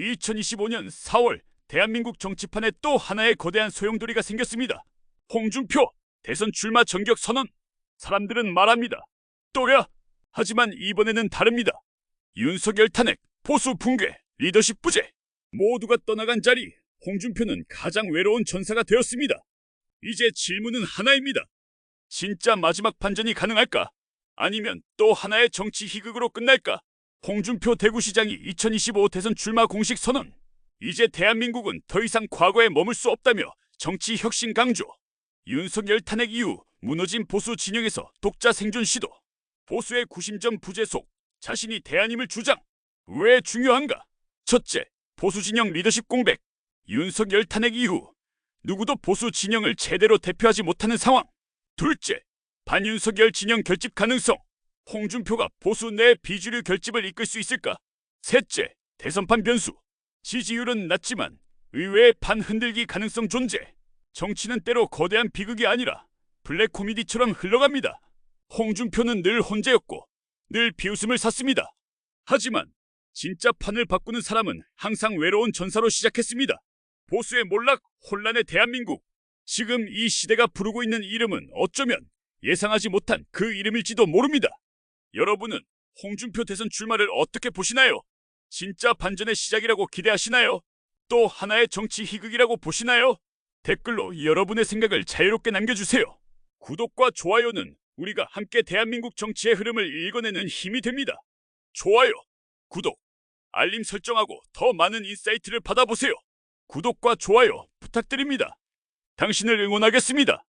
2025년 4월 대한민국 정치판에 또 하나의 거대한 소용돌이가 생겼습니다. 홍준표 대선 출마 전격 선언. 사람들은 말합니다. 또야? 하지만 이번에는 다릅니다. 윤석열 탄핵, 보수 붕괴, 리더십 부재. 모두가 떠나간 자리, 홍준표는 가장 외로운 전사가 되었습니다. 이제 질문은 하나입니다. 진짜 마지막 반전이 가능할까? 아니면 또 하나의 정치 희극으로 끝날까? 홍준표 대구시장이 2025 대선 출마 공식 선언. 이제 대한민국은 더 이상 과거에 머물 수 없다며 정치 혁신 강조. 윤석열 탄핵 이후 무너진 보수 진영에서 독자 생존 시도. 보수의 구심점 부재 속 자신이 대안임을 주장. 왜 중요한가? 첫째, 보수 진영 리더십 공백. 윤석열 탄핵 이후 누구도 보수 진영을 제대로 대표하지 못하는 상황. 둘째, 반윤석열 진영 결집 가능성. 홍준표가 보수 내 비주류 결집을 이끌 수 있을까? 셋째, 대선판 변수. 지지율은 낮지만 의외의 판 흔들기 가능성 존재. 정치는 때로 거대한 비극이 아니라 블랙 코미디처럼 흘러갑니다. 홍준표는 늘 혼자였고 늘 비웃음을 샀습니다. 하지만 진짜 판을 바꾸는 사람은 항상 외로운 전사로 시작했습니다. 보수의 몰락, 혼란의 대한민국. 지금 이 시대가 부르고 있는 이름은 어쩌면 예상하지 못한 그 이름일지도 모릅니다. 여러분은 홍준표 대선 출마를 어떻게 보시나요? 진짜 반전의 시작이라고 기대하시나요? 또 하나의 정치 희극이라고 보시나요? 댓글로 여러분의 생각을 자유롭게 남겨주세요. 구독과 좋아요는 우리가 함께 대한민국 정치의 흐름을 읽어내는 힘이 됩니다. 좋아요, 구독, 알림 설정하고 더 많은 인사이트를 받아보세요. 구독과 좋아요 부탁드립니다. 당신을 응원하겠습니다.